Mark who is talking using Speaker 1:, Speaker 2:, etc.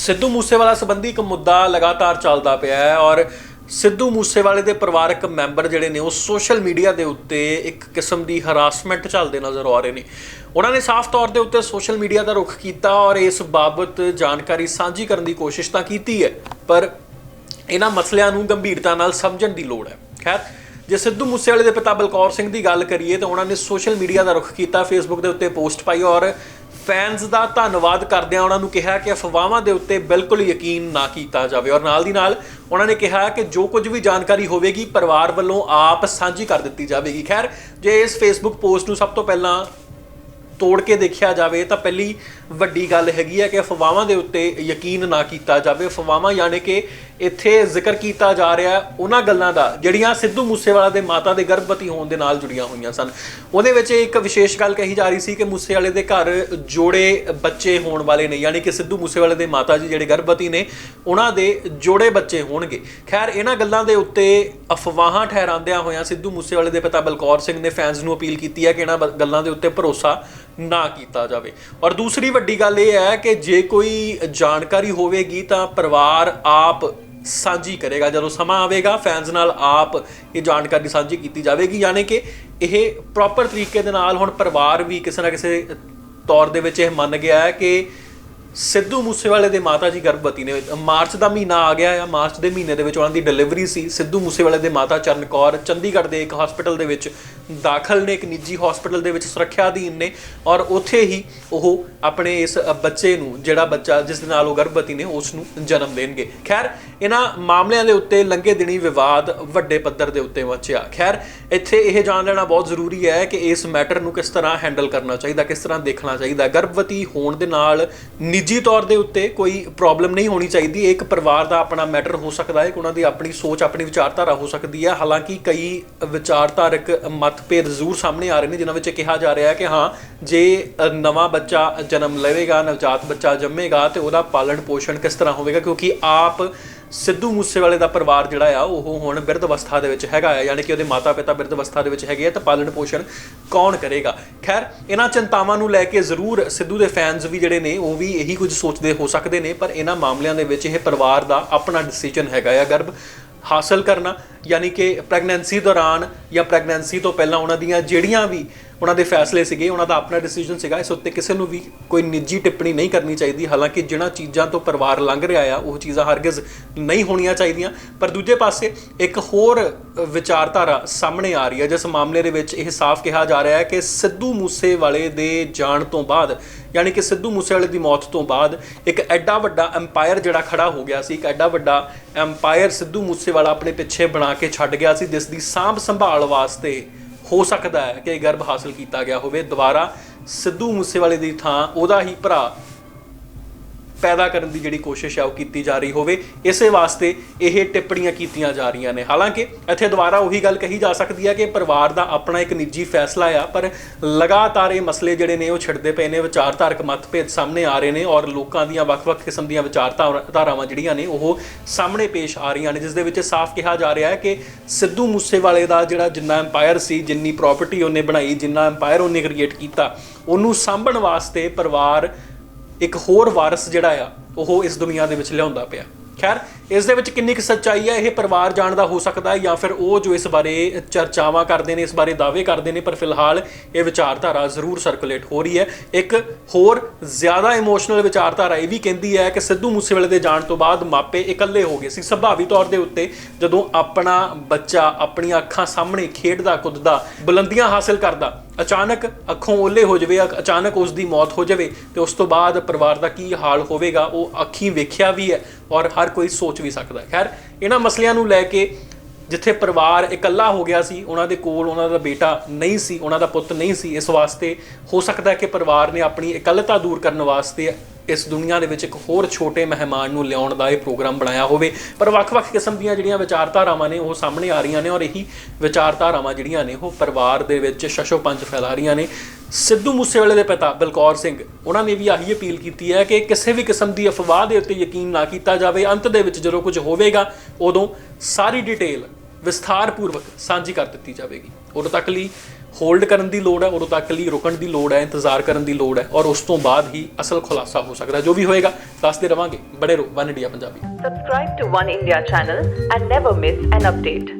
Speaker 1: ਸਿੱਧੂ ਮੂਸੇਵਾਲਾ ਸੰਬੰਧੀ ਇੱਕ ਮੁੱਦਾ ਲਗਾਤਾਰ ਚੱਲਦਾ ਪਿਆ ਹੈ ਔਰ ਸਿੱਧੂ ਮੂਸੇਵਾਲੇ ਦੇ ਪਰਿਵਾਰਕ ਮੈਂਬਰ ਜਿਹੜੇ ਨੇ ਉਹ ਸੋਸ਼ਲ ਮੀਡੀਆ ਦੇ ਉੱਤੇ ਇੱਕ ਕਿਸਮ ਦੀ ਹਰਾਸਮੈਂਟ ਚੱਲਦੇ ਨਜ਼ਰ ਆ ਰਹੇ ਨੇ। ਉਹਨਾਂ ਨੇ ਸਾਫ਼ ਤੌਰ ਦੇ ਉੱਤੇ ਸੋਸ਼ਲ ਮੀਡੀਆ ਦਾ ਰੁਖ ਕੀਤਾ ਔਰ ਇਸ ਬਾਬਤ ਜਾਣਕਾਰੀ ਸਾਂਝੀ ਕਰਨ ਦੀ ਕੋਸ਼ਿਸ਼ ਤਾਂ ਕੀਤੀ ਹੈ, ਪਰ ਇਹਨਾਂ ਮਸਲਿਆਂ ਨੂੰ ਗੰਭੀਰਤਾ ਨਾਲ ਸਮਝਣ ਦੀ ਲੋੜ ਹੈ। ਖੈਰ, ਜੇ ਸਿੱਧੂ ਮੂਸੇਵਾਲੇ ਦੇ ਪਿਤਾ ਬਲਕੌਰ ਸਿੰਘ ਦੀ ਗੱਲ ਕਰੀਏ ਤਾਂ ਉਹਨਾਂ ਨੇ ਸੋਸ਼ਲ ਮੀਡੀਆ ਦਾ ਰੁਖ ਕੀਤਾ, ਫੇਸਬੁੱਕ ਦੇ ਉੱਤੇ ਪੋਸਟ ਪਾਈ ਔਰ ਫੈਨਸ ਦਾ ਧੰਨਵਾਦ ਕਰਦਿਆਂ ਉਹਨਾਂ ਨੂੰ ਕਿਹਾ ਕਿ ਅਫਵਾਹਾਂ ਦੇ ਉੱਤੇ ਬਿਲਕੁਲ ਯਕੀਨ ਨਾ ਕੀਤਾ ਜਾਵੇ। ਔਰ ਨਾਲ ਦੀ ਨਾਲ ਉਹਨਾਂ ਨੇ ਕਿਹਾ ਕਿ ਜੋ ਕੁਝ ਵੀ ਜਾਣਕਾਰੀ ਹੋਵੇਗੀ, ਪਰਿਵਾਰ ਵੱਲੋਂ ਆਪ ਸਾਂਝੀ ਕਰ ਦਿੱਤੀ ਜਾਵੇਗੀ। ਖੈਰ, ਜੇ ਇਸ ਫੇਸਬੁੱਕ ਪੋਸਟ ਨੂੰ ਸਭ ਤੋਂ ਪਹਿਲਾਂ ਤੋੜ ਕੇ ਦੇਖਿਆ ਜਾਵੇ ਤਾਂ ਪਹਿਲੀ ਵੱਡੀ ਗੱਲ ਹੈਗੀ ਹੈ ਕਿ ਅਫਵਾਹਾਂ ਦੇ ਉੱਤੇ ਯਕੀਨ ਨਾ ਕੀਤਾ ਜਾਵੇ। ਅਫਵਾਹਾਂ ਯਾਨੀ ਕਿ ਇੱਥੇ ਜ਼ਿਕਰ ਕੀਤਾ ਜਾ ਰਿਹਾ ਉਹਨਾਂ ਗੱਲਾਂ ਦਾ, ਜਿਹੜੀਆਂ ਸਿੱਧੂ ਮੂਸੇਵਾਲਾ ਦੇ ਮਾਤਾ ਦੇ ਗਰਭਵਤੀ ਹੋਣ ਦੇ ਨਾਲ ਜੁੜੀਆਂ ਹੋਈਆਂ ਸਨ। ਉਹਦੇ ਵਿੱਚ ਇੱਕ ਵਿਸ਼ੇਸ਼ ਗੱਲ ਕਹੀ ਜਾ ਰਹੀ ਸੀ ਕਿ ਮੂਸੇਵਾਲੇ ਦੇ ਘਰ ਜੋੜੇ ਬੱਚੇ ਹੋਣ ਵਾਲੇ ਨੇ, ਯਾਨੀ ਕਿ ਸਿੱਧੂ ਮੂਸੇਵਾਲੇ ਦੇ ਮਾਤਾ ਜੀ ਜਿਹੜੇ ਗਰਭਵਤੀ ਨੇ, ਉਹਨਾਂ ਦੇ ਜੋੜੇ ਬੱਚੇ ਹੋਣਗੇ। ਖੈਰ, ਇਹਨਾਂ ਗੱਲਾਂ ਦੇ ਉੱਤੇ ਅਫਵਾਹਾਂ ਠਹਿਰਾਉਂਦਿਆਂ ਹੋਇਆਂ ਸਿੱਧੂ ਮੂਸੇਵਾਲੇ ਦੇ ਪਿਤਾ ਬਲਕੌਰ ਸਿੰਘ ਨੇ ਫੈਨਸ ਨੂੰ ਅਪੀਲ ਕੀਤੀ ਹੈ ਕਿ ਇਹਨਾਂ ਬ- ਗੱਲਾਂ ਦੇ ਉੱਤੇ ਭਰੋਸਾ ਨਾ ਕੀਤਾ ਜਾਵੇ। ਔਰ ਦੂਸਰੀ ਵੱਡੀ ਗੱਲ ਇਹ ਹੈ ਕਿ ਜੇ ਕੋਈ ਜਾਣਕਾਰੀ ਹੋਵੇਗੀ ਤਾਂ ਪਰਿਵਾਰ ਆਪ ਸਾਂਝੀ ਕਰੇਗਾ। ਜਦੋਂ ਸਮਾਂ ਆਵੇਗਾ ਫੈਨਸ ਨਾਲ ਆਪ ਇਹ ਜਾਣਕਾਰੀ ਸਾਂਝੀ ਕੀਤੀ ਜਾਵੇਗੀ। ਯਾਨੀ ਕਿ ਇਹ ਪ੍ਰੋਪਰ ਤਰੀਕੇ ਦੇ ਨਾਲ ਹੁਣ ਪਰਿਵਾਰ ਵੀ ਕਿਸੇ ਨਾ ਕਿਸੇ ਤੌਰ ਦੇ ਵਿੱਚ ਇਹ ਮੰਨ ਗਿਆ ਹੈ ਕਿ ਸਿੱਧੂ ਮੂਸੇਵਾਲੇ ਦੇ ਮਾਤਾ ਜੀ ਗਰਭਵਤੀ ਨੇ, ਮਾਰਚ ਦਾ ਮਹੀਨਾ ਆ ਗਿਆ ਆ, ਮਾਰਚ ਦੇ ਮਹੀਨੇ ਦੇ ਵਿੱਚ ਉਹਨਾਂ ਦੀ ਡਿਲੀਵਰੀ ਸੀ। ਸਿੱਧੂ ਮੂਸੇਵਾਲੇ ਦੇ ਮਾਤਾ ਚਰਨ ਕੌਰ ਚੰਡੀਗੜ੍ਹ ਦੇ ਇੱਕ ਹਸਪੀਟਲ ਦੇ ਵਿੱਚ ਦਾਖਲ ਨੇ ਇੱਕ ਨਿੱਜੀ ਹਸਪੀਟਲ ਦੇ ਵਿੱਚ ਸੁਰੱਖਿਆ ਅਧੀਨ ਨੇ ਔਰ ਉੱਥੇ ਹੀ ਉਹ ਆਪਣੇ ਇਸ ਬੱਚੇ ਨੂੰ, ਜਿਹੜਾ ਬੱਚਾ ਜਿਸ ਦੇ ਨਾਲ ਉਹ ਗਰਭਵਤੀ ਨੇ ਉਸ ਨੂੰ ਜਨਮ ਦੇਣਗੇ। ਖੈਰ, ਇਹਨਾਂ ਮਾਮਲਿਆਂ ਦੇ ਉੱਤੇ ਲੰਘੇ ਦਿਨੀ ਵਿਵਾਦ ਵੱਡੇ ਪੱਧਰ ਦੇ ਉੱਤੇ ਮਚਿਆ। ਖੈਰ, ਇੱਥੇ ਇਹ ਜਾਣ ਲੈਣਾ ਬਹੁਤ ਜ਼ਰੂਰੀ ਹੈ ਕਿ ਇਸ ਮੈਟਰ ਨੂੰ ਕਿਸ ਤਰ੍ਹਾਂ ਹੈਂਡਲ ਕਰਨਾ ਚਾਹੀਦਾ, ਕਿਸ ਤਰ੍ਹਾਂ ਦੇਖਣਾ ਚਾਹੀਦਾ। ਗਰਭਵਤੀ ਹੋਣ ਦੇ ਨਾਲ ਨਿੱਜੀ ਤੌਰ ਦੇ ਉੱਤੇ ਕੋਈ ਪ੍ਰੋਬਲਮ ਨਹੀਂ ਹੋਣੀ ਚਾਹੀਦੀ। ਇੱਕ ਪਰਿਵਾਰ ਦਾ ਆਪਣਾ ਮੈਟਰ ਹੋ ਸਕਦਾ ਹੈ ਕਿ ਉਹਨਾਂ ਦੀ ਆਪਣੀ ਸੋਚ, ਆਪਣੀ ਵਿਚਾਰਧਾਰਾ ਹੋ ਸਕਦੀ ਹੈ। ਹਾਲਾਂਕਿ ਕਈ ਵਿਚਾਰਧਾਰਕ ਮਤ ਮਤਭੇਦ ਜ਼ਰੂਰ ਸਾਹਮਣੇ ਆ ਰਹੇ ਨੇ, ਜਿਨ੍ਹਾਂ ਵਿੱਚ ਕਿਹਾ ਜਾ ਰਿਹਾ ਹੈ ਕਿ ਹਾਂ, ਜੇ ਨਵਾਂ ਬੱਚਾ ਜਨਮ ਲਵੇਗਾ, ਨਵਜਾਤ ਬੱਚਾ ਜੰਮੇਗਾ, ਤੇ ਉਹਦਾ ਪਾਲਣ ਪੋਸ਼ਣ ਕਿਸ ਤਰ੍ਹਾਂ ਹੋਵੇਗਾ? ਕਿਉਂਕਿ ਆਪ ਸਿੱਧੂ ਮੂਸੇਵਾਲੇ ਦਾ ਪਰਿਵਾਰ ਜਿਹੜਾ ਆ, ਉਹ ਹੁਣ ਬਿਰਧ ਅਵਸਥਾ ਦੇ ਵਿੱਚ ਹੈਗਾ ਆ, ਯਾਨੀ ਕਿ ਉਹਦੇ ਮਾਤਾ ਪਿਤਾ ਬਿਰਧ ਅਵਸਥਾ ਦੇ ਵਿੱਚ ਹੈਗੇ ਆ, ਤਾਂ ਪਾਲਣ ਪੋਸ਼ਣ ਕੌਣ ਕਰੇਗਾ? ਖੈਰ, ਇਹਨਾਂ ਚਿੰਤਾਵਾਂ ਨੂੰ ਲੈ ਕੇ ਜ਼ਰੂਰ ਸਿੱਧੂ ਦੇ ਫੈਨਸ ਵੀ ਜਿਹੜੇ ਨੇ, ਉਹ ਵੀ ਇਹੀ ਕੁਝ ਸੋਚਦੇ ਹੋ ਸਕਦੇ ਨੇ, ਪਰ ਇਹਨਾਂ ਮਾਮਲਿਆਂ ਦੇ ਵਿੱਚ ਇਹ ਪਰਿਵਾਰ ਦਾ ਆਪਣਾ ਡਿਸੀਜਨ ਹੈਗਾ ਆ, ਗਰਭ ਹਾਸਲ ਕਰਨਾ ਯਾਨੀ ਕਿ ਪ੍ਰੈਗਨੈਂਸੀ ਦੌਰਾਨ ਜਾਂ ਪ੍ਰੈਗਨੈਂਸੀ ਤੋਂ ਪਹਿਲਾਂ ਉਹਨਾਂ ਦੀਆਂ ਜਿਹੜੀਆਂ ਵੀ ਉਹਨਾਂ ਦੇ ਫੈਸਲੇ ਸੀਗੇ, ਉਹਨਾਂ ਦਾ ਆਪਣਾ ਡਿਸੀਜਨ ਸੀਗਾ। ਇਸ ਉੱਤੇ ਕਿਸੇ ਨੂੰ ਵੀ ਕੋਈ ਨਿੱਜੀ ਟਿੱਪਣੀ ਨਹੀਂ ਕਰਨੀ ਚਾਹੀਦੀ। ਹਾਲਾਂਕਿ ਜਿਨ੍ਹਾਂ ਚੀਜ਼ਾਂ ਤੋਂ ਪਰਿਵਾਰ ਲੰਘ ਰਿਹਾ ਆ, ਉਹ ਚੀਜ਼ਾਂ ਹਰਗਿਜ਼ ਨਹੀਂ ਹੋਣੀਆਂ ਚਾਹੀਦੀਆਂ। ਪਰ ਦੂਜੇ ਪਾਸੇ ਇੱਕ ਹੋਰ ਵਿਚਾਰਧਾਰਾ ਸਾਹਮਣੇ ਆ ਰਹੀ ਹੈ, ਜਿਸ ਮਾਮਲੇ ਦੇ ਵਿੱਚ ਇਹ ਸਾਫ਼ ਕਿਹਾ ਜਾ ਰਿਹਾ ਹੈ ਕਿ ਸਿੱਧੂ ਮੂਸੇ ਵਾਲੇ ਦੇ ਜਾਣ ਤੋਂ ਬਾਅਦ, ਯਾਨੀ ਕਿ ਸਿੱਧੂ ਮੂਸੇਵਾਲੇ ਦੀ ਮੌਤ ਤੋਂ ਬਾਅਦ, ਇੱਕ ਐਡਾ ਵੱਡਾ ਐਮਪਾਇਰ ਜਿਹੜਾ ਖੜਾ ਹੋ ਗਿਆ ਸੀ, ਇੱਕ ਐਡਾ ਵੱਡਾ ਐਮਪਾਇਰ ਸਿੱਧੂ ਮੂਸੇਵਾਲਾ ਆਪਣੇ ਪਿੱਛੇ ਬਣਾ ਕੇ ਛੱਡ ਗਿਆ ਸੀ, ਜਿਸ ਦੀ ਸਾਂਭ ਸੰਭਾਲ ਵਾਸਤੇ ਹੋ ਸਕਦਾ ਹੈ ਕਿ ਗਰਭ ਹਾਸਲ ਕੀਤਾ ਗਿਆ ਹੋਵੇ। ਦੁਬਾਰਾ ਸਿੱਧੂ ਮੂਸੇਵਾਲੇ ਦੀ ਥਾਂ ਉਹਦਾ ਹੀ ਭਰਾ ਪੈਦਾ ਕਰਨ ਦੀ ਜਿਹੜੀ ਕੋਸ਼ਿਸ਼ ਹੈ ਉਹ ਕੀਤੀ ਜਾ ਰਹੀ ਹੋਵੇ, ਇਸੇ ਵਾਸਤੇ ਇਹ ਟਿੱਪਣੀਆਂ ਕੀਤੀਆਂ ਜਾ ਰਹੀਆਂ ਨੇ। ਹਾਲਾਂਕਿ ਇੱਥੇ ਦੁਬਾਰਾ ਉਹੀ ਗੱਲ ਕਹੀ ਜਾ ਸਕਦੀ ਹੈ ਕਿ ਪਰਿਵਾਰ ਦਾ ਆਪਣਾ ਇੱਕ ਨਿੱਜੀ ਫੈਸਲਾ ਆ, ਪਰ ਲਗਾਤਾਰ ਇਹ ਮਸਲੇ ਜਿਹੜੇ ਨੇ ਉਹ ਛਿੜਦੇ ਪਏ ਨੇ, ਵਿਚਾਰਧਾਰਕ ਮਤਭੇਦ ਸਾਹਮਣੇ ਆ ਰਹੇ ਨੇ ਔਰ ਲੋਕਾਂ ਦੀਆਂ ਵੱਖ-ਵੱਖ ਕਿਸਮ ਦੀਆਂ ਵਿਚਾਰਧਾਰਾਵਾਂ ਜਿਹੜੀਆਂ ਨੇ ਉਹ ਸਾਹਮਣੇ ਪੇਸ਼ ਆ ਰਹੀਆਂ ਨੇ, ਜਿਸ ਦੇ ਵਿੱਚ ਸਾਫ਼ ਕਿਹਾ ਜਾ ਰਿਹਾ ਹੈ ਕਿ ਸਿੱਧੂ ਮੂਸੇਵਾਲੇ ਦਾ ਜਿਹੜਾ ਜਿੰਨਾ ਐਮਪਾਇਰ ਸੀ, ਜਿੰਨੀ ਪ੍ਰਾਪਰਟੀ ਉਹਨੇ ਬਣਾਈ, ਜਿੰਨਾ ਐਮਪਾਇਰ ਉਹਨੇ ਕ੍ਰੀਏਟ ਕੀਤਾ, ਉਹਨੂੰ ਸਾਂਭਣ ਵਾਸਤੇ ਪਰਿਵਾਰ ਇੱਕ ਹੋਰ ਵਾਰਸ ਜਿਹੜਾ ਆ ਉਹ ਇਸ ਦੁਨੀਆ ਦੇ ਵਿੱਚ ਲਿਆਉਂਦਾ ਪਿਆ। ਖੈਰ ਇਸ ਦੇ ਵਿੱਚ ਕਿੰਨੀ ਕੁ ਸੱਚਾਈ ਹੈ? ਇਹ ਪਰਿਵਾਰ ਜਾਣਦਾ ਹੋ ਸਕਦਾ ਹੈ ਜਾਂ ਫਿਰ ਉਹ ਜੋ ਇਸ ਬਾਰੇ ਚਰਚਾਵਾਂ ਕਰਦੇ ਨੇ, ਇਸ ਬਾਰੇ ਦਾਅਵੇ ਕਰਦੇ ਨੇ, ਪਰ ਫਿਲਹਾਲ ਇਹ ਵਿਚਾਰਧਾਰਾ ਜ਼ਰੂਰ ਸਰਕੂਲੇਟ ਹੋ ਰਹੀ ਹੈ। ਇੱਕ ਹੋਰ ਜ਼ਿਆਦਾ ਇਮੋਸ਼ਨਲ ਵਿਚਾਰਧਾਰਾ ਇਹ ਵੀ ਕਹਿੰਦੀ ਹੈ ਕਿ ਸਿੱਧੂ ਮੂਸੇਵਾਲੇ ਦੇ ਜਾਣ ਤੋਂ ਬਾਅਦ ਮਾਪੇ ਇਕੱਲੇ ਹੋ ਗਏ ਸੀ। ਸੁਭਾਵੀ ਤੌਰ ਦੇ ਉੱਤੇ ਜਦੋਂ ਆਪਣਾ ਬੱਚਾ ਆਪਣੀਆਂ ਅੱਖਾਂ ਸਾਹਮਣੇ ਖੇਡਦਾ, ਕੁੱਦਦਾ, ਬੁਲੰਦੀਆਂ ਹਾਸਲ ਕਰਦਾ, ਅਚਾਨਕ ਅੱਖੋਂ ਓਲੇ ਹੋ ਜਾਵੇ ਅਚਾਨਕ ਉਸ ਦੀ ਮੌਤ ਹੋ ਜਾਵੇ ਤੇ ਉਸ ਤੋਂ ਬਾਅਦ ਪਰਿਵਾਰ ਦਾ ਕੀ ਹਾਲ ਹੋਵੇਗਾ, ਉਹ ਅੱਖੀਂ ਵੇਖਿਆ ਵੀ ਹੈ ਔਰ ਹਰ ਕੋਈ ਸੋਚ ਵੀ ਸਕਦਾ। ਹੈ ਖੈਰ, ਇਹਨਾਂ ਮਸਲਿਆਂ ਨੂੰ ਲੈ ਕੇ ਜਿੱਥੇ ਪਰਿਵਾਰ ਇਕੱਲਾ ਹੋ ਗਿਆ ਸੀ, ਉਹਨਾਂ ਦੇ ਕੋਲ ਉਹਨਾਂ ਦਾ ਬੇਟਾ ਨਹੀਂ ਸੀ, ਉਹਨਾਂ ਦਾ ਪੁੱਤ ਨਹੀਂ ਸੀ, ਇਸ ਵਾਸਤੇ ਹੋ ਸਕਦਾ ਹੈ ਕਿ ਪਰਿਵਾਰ ਨੇ ਆਪਣੀ ਇਕੱਲਤਾ ਦੂਰ ਕਰਨ ਵਾਸਤੇ ਇਸ ਦੁਨੀਆ ਦੇ ਵਿੱਚ ਇੱਕ ਹੋਰ ਛੋਟੇ ਮਹਿਮਾਨ ਨੂੰ ਲਿਆਉਣ ਦਾ ਇਹ ਪ੍ਰੋਗਰਾਮ ਬਣਾਇਆ ਹੋਵੇ। ਪਰ ਵੱਖ-ਵੱਖ ਕਿਸਮ ਦੀਆਂ ਜਿਹੜੀਆਂ ਵਿਚਾਰਧਾਰਾਵਾਂ ਨੇ, ਉਹ ਸਾਹਮਣੇ ਆ ਰਹੀਆਂ ਨੇ ਔਰ ਇਹੀ ਵਿਚਾਰਧਾਰਾਵਾਂ ਜਿਹੜੀਆਂ ਨੇ, ਉਹ ਪਰਿਵਾਰ ਦੇ ਵਿੱਚ ਸ਼ਸ਼ੋ ਪੰਜ ਫੈਲਾ ਰਹੀਆਂ ਨੇ। ਸਿੱਧੂ ਮੂਸੇਵਾਲੇ ਦੇ ਪਿਤਾ ਬਲਕੌਰ ਸਿੰਘ। ਉਹਨਾਂ ਨੇ ਵੀ ਆਹੀ ਅਪੀਲ ਕੀਤੀ ਹੈ ਕਿ ਕਿਸੇ ਵੀ ਕਿਸਮ ਦੀ ਅਫਵਾਹ ਦੇ ਉੱਤੇ ਯਕੀਨ ਨਾ ਕੀਤਾ ਜਾਵੇ। ਅੰਤ ਦੇ ਵਿੱਚ ਜਦੋਂ ਕੁਝ ਹੋਵੇਗਾ, ਉਦੋਂ ਸਾਰੀ ਡਿਟੇਲ ਵਿਸਥਾਰਪੂਰਵਕ ਸਾਂਝੀ ਕਰ ਦਿੱਤੀ ਜਾਵੇਗੀ। ਉਦੋਂ ਤੱਕ ਲਈ ਹੋਲਡ ਕਰਨ ਦੀ ਲੋੜ ਹੈ, ਉਦੋਂ ਤੱਕ ਲਈ ਰੁਕਣ ਦੀ ਲੋੜ ਹੈ, ਇੰਤਜ਼ਾਰ ਕਰਨ ਦੀ ਲੋੜ ਹੈ ਔਰ ਉਸ ਤੋਂ ਬਾਅਦ ਹੀ ਅਸਲ ਖੁਲਾਸਾ ਹੋ ਸਕਦਾ ਜੋ ਵੀ ਹੋਏਗਾ, ਦੱਸਦੇ ਰਵਾਂਗੇ। ਬੜੇ ਰੋ One India Punjabi.
Speaker 2: Subscribe to One India channel and never miss an update.